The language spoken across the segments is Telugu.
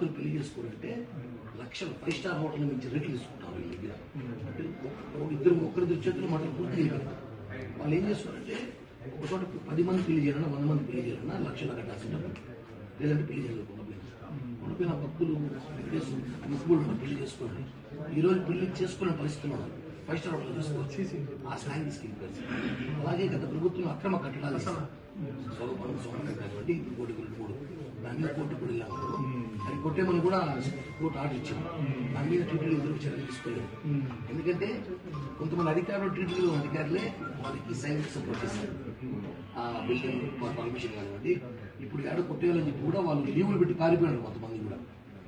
భక్తులు పెళ్ళి చేసుకోవాలంటే లక్షలు ఫైవ్ స్టార్ హోటల్ నుంచి రేట్లు తీసుకుంటారు వీళ్ళ దగ్గర. అంటే ఇద్దరు ఒకరిద్దరు చేతులు మాటలు పూర్తి వాళ్ళు ఏం చేస్తారంటే ఒక చోట పది మంది పెళ్ళి చేయాలన్నా వంద మంది పెళ్ళి చేయాలన్నా లక్షలు కట్టాల్సిన లేదంటే పెళ్ళి చేయలేకుండా ఉండిపోయిన భక్తులు ముక్కులు పెళ్ళి చేసుకోండి. ఈ రోజు పెళ్ళి చేసుకునే పరిస్థితి ఉన్నారు ఫైవ్ స్టార్ హోటల్ తీసుకోవచ్చు ఆ స్నాక్ తీసుకెళ్ళిపోయారు. అలాగే గత ప్రభుత్వం అక్రమ కట్టడాలు ఇస్తారు. స్వరూపం స్వామి కానివ్వండి కోటి మూడు. దాని మీద కోటి గుడి వెళ్ళాము అది కొట్టేమని కూడా కోర్టు ఆర్డర్ ఇచ్చింది దాని మీద టీటీడీ ఎదురు చర్యలు తీసుకోలేదు. ఎందుకంటే కొంతమంది అధికారులు టీటీడీ అధికారులే వాళ్ళకి సైన్స్ సపోర్ట్ చేస్తారు ఆ బిల్డింగ్ పర్మిషన్ కానివ్వండి. ఇప్పుడు ఏడ కొట్టేయాలని చెప్పి కూడా వాళ్ళు లీవులు పెట్టి పారిపోయినారు కొంతమంది కూడా.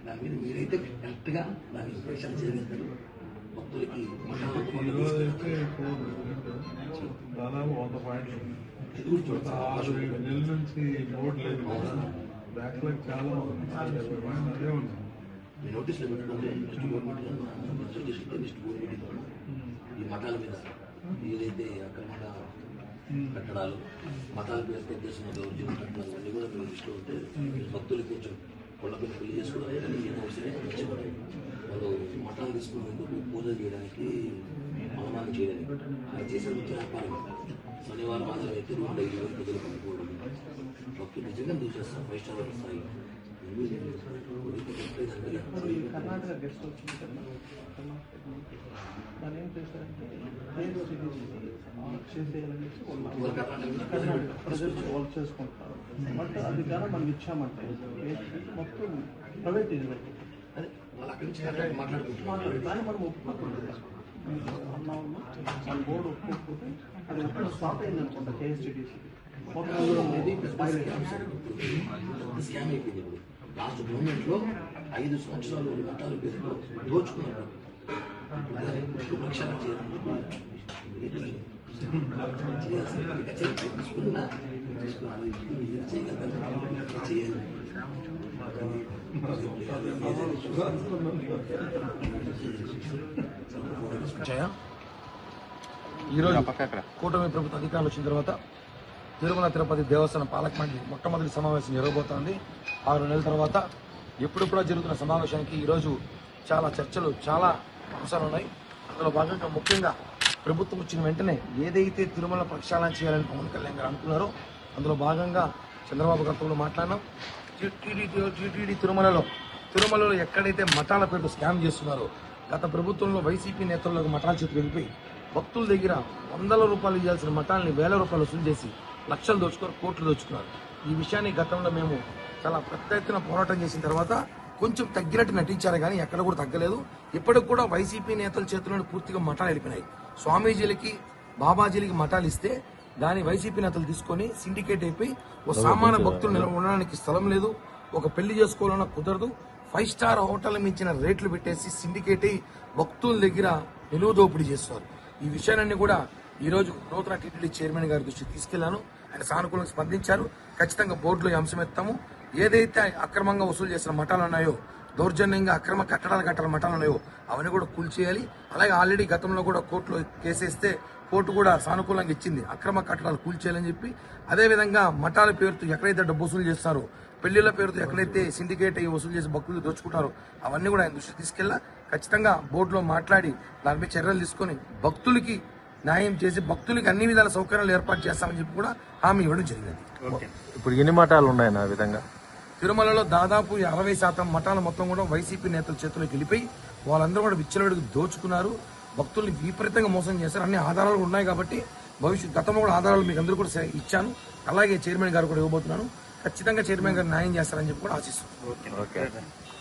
దాని మీద మీరైతే కరెక్ట్గా దాన్ని ప్రెషర్ చేయగలుగుతారు భక్తులకి కోడ్ దాదాపు వంద పాయింట్లు నెలల నుంచి బోర్డు లేదు. చాలా ఉంది నోటీసులు పెట్టుకుంటే నెక్స్ట్ గవర్నమెంట్ చేస్తుంటే నెక్స్ట్ గవర్నమెంట్ ఈ మతాల మీద ఏదైతే అక్రమంగా కట్టడాలు మతాల మీద పెట్టేసిన దౌర్జన్యం కట్టడాలు అన్నీ కూడా దృష్టిలో ఉంటే భక్తులు కొంచెం కొళ్ళ పిల్ల పెళ్ళి చేసుకోవడానికి ఏదో అవసరమే వాళ్ళు మఠాలు తీసుకునేందుకు పూజలు చేయడానికి అవమానం చేయడానికి చేసేది వచ్చే వ్యాపారం శనివారం ఆధారం అయితే ఐదు వేలు ప్రజలు కొనుక్కోవడం భక్తులు నిజంగా చూసేస్తారు ఫైవ్ స్టార్ స్థాయి కర్ణాటక గెస్ట్ వచ్చింది కదా కర్ణాటక ఏం చేస్తారంటే చేసేయాలనేసి కర్ణాటక ప్రజలు వాళ్ళు చేసుకుంటారు బట్ అది కానీ మనం ఇచ్చామంటే మొత్తం ప్రైవేట్ ఇది అదే వాళ్ళు అక్కడి నుంచి మాట్లాడుకుంటున్నారు దాన్ని మనం ఒప్పుకోకూడదు మన బోర్డు ఒప్పుకోకపోతే అది ఎక్కడ స్టాప్ అయింది అనుకుంటా స్కామ్ అయిపోయింది లాస్ట్ గవర్నమెంట్లో ఐదు సంవత్సరాలు రెండు మతాల పేరుతో దోచుకున్నారు ఇప్పుడు చేయాలి ఇప్పుడు ప్రక్షాళన చేయాలని తీసుకున్నా తీసుకున్నాను ఇది చేయగలుగుతాను చేయాలి జయ ఈరోజు కూటమి ప్రభుత్వ అధికారులు వచ్చిన తర్వాత తిరుమల తిరుపతి దేవస్థానం పాలక మండలి మొట్టమొదటి సమావేశం జరగబోతోంది. ఆరు నెలల తర్వాత ఎప్పుడెప్పుడో జరుగుతున్న సమావేశానికి ఈరోజు చాలా చర్చలు చాలా అంశాలు ఉన్నాయి. అందులో భాగంగా ముఖ్యంగా ప్రభుత్వం వచ్చిన వెంటనే ఏదైతే తిరుమల ప్రక్షాళన చేయాలని పవన్ కళ్యాణ్ గారు అనుకున్నారో అందులో భాగంగా చంద్రబాబు గారితో మాట్లాడినాం. టీటీడీ టీటీడీ తిరుమలలో. తిరుమలలో ఎక్కడైతే మఠాల పేరు స్కామ్ చేస్తున్నారో గత ప్రభుత్వంలో వైసీపీ నేతల్లోకి మఠాల చేతికి వెళ్ళిపోయి భక్తుల దగ్గర వందల రూపాయలు ఇవ్వాల్సిన మఠాలని వేల రూపాయలు వసూలు చేసి లక్షలు దోచుకొని కోట్లు దోచుకున్నారు. ఈ విషయాన్ని గతంలో మేము చాలా పెద్ద ఎత్తున పోరాటం చేసిన తర్వాత కొంచెం తగ్గినట్టు నటించారు కానీ ఎక్కడ కూడా తగ్గలేదు. ఇప్పటికి కూడా వైసీపీ నేతల చేతిలో పూర్తిగా మఠాలు వెళ్ళిపోయినాయి. స్వామీజీలకి బాబాజీలకి మఠాలు ఇస్తే దాని వైసీపీ నేతలు తీసుకొని సిండికేట్ అయిపోయి ఓ సామాన్య భక్తులు నిలవ ఉండడానికి స్థలం లేదు. ఒక పెళ్ళి చేసుకోవాలన్నా కుదరదు. ఫైవ్ స్టార్ హోటల్ మించిన రేట్లు పెట్టేసి సిండికేట్ అయి భక్తుల దగ్గర నిలువ దోపిడీ చేస్తున్నారు ఈ విషయాలన్నీ కూడా ఈ రోజు నూతన టీటీడీ చైర్మన్ గారి దృష్టికి తీసుకెళ్ళాను. ఆయన సానుకూలంగా స్పందించారు. ఖచ్చితంగా బోర్డులో ఈ అంశం ఎత్తాము. ఏదైతే అక్రమంగా వసూలు చేసిన మఠాలు ఉన్నాయో దౌర్జన్యంగా అక్రమ కట్టడాలు కట్టాల మఠాలు ఉన్నాయో అవన్నీ కూడా కూల్చేయాలి. అలాగే ఆల్రెడీ గతంలో కూడా కోర్టులో కేసేస్తే కోర్టు కూడా సానుకూలంగా ఇచ్చింది. అక్రమ కట్టడాలు కూల్చేయాలని చెప్పి అదేవిధంగా మఠాల పేరుతో ఎక్కడైతే డబ్బు వసూలు చేస్తారో పెళ్ళిళ్ళ పేరుతో ఎక్కడైతే సిండికేట్ అయ్యి వసూలు చేసి భక్తులు దోచుకుంటారో అవన్నీ కూడా ఆయన దృష్టికి తీసుకెళ్ళా. ఖచ్చితంగా బోర్డులో మాట్లాడి దానిపై చర్యలు తీసుకొని భక్తులకి న్యాయం చేసి భక్తులకి అన్ని విధాల సౌకర్యాలు ఏర్పాటు చేస్తామని చెప్పి కూడా హామీ ఇవ్వడం జరిగింది. ఇప్పుడు ఎన్ని మఠాలు ఉన్నాయి ఆ విధంగా? తిరుమలలో దాదాపు అరవై శాతం మఠాలు మొత్తం కూడా వైసీపీ నేతల చేతుల్లోకి వెళ్ళిపోయి వాళ్ళందరూ కూడా విచ్చలవిడికి దోచుకున్నారు. భక్తుల్ని విపరీతంగా మోసం చేశారు. అన్ని ఆధారాలు ఉన్నాయి కాబట్టి భవిష్యత్ గతంలో కూడా ఆధారాలు మీకు అందరూ కూడా ఇచ్చాను. అలాగే చైర్మన్ గారు కూడా ఇవ్వబోతున్నాను. ఖచ్చితంగా చైర్మన్ గారు న్యాయం చేస్తారని చెప్పి కూడా ఆశిస్తున్నాను ఓకే.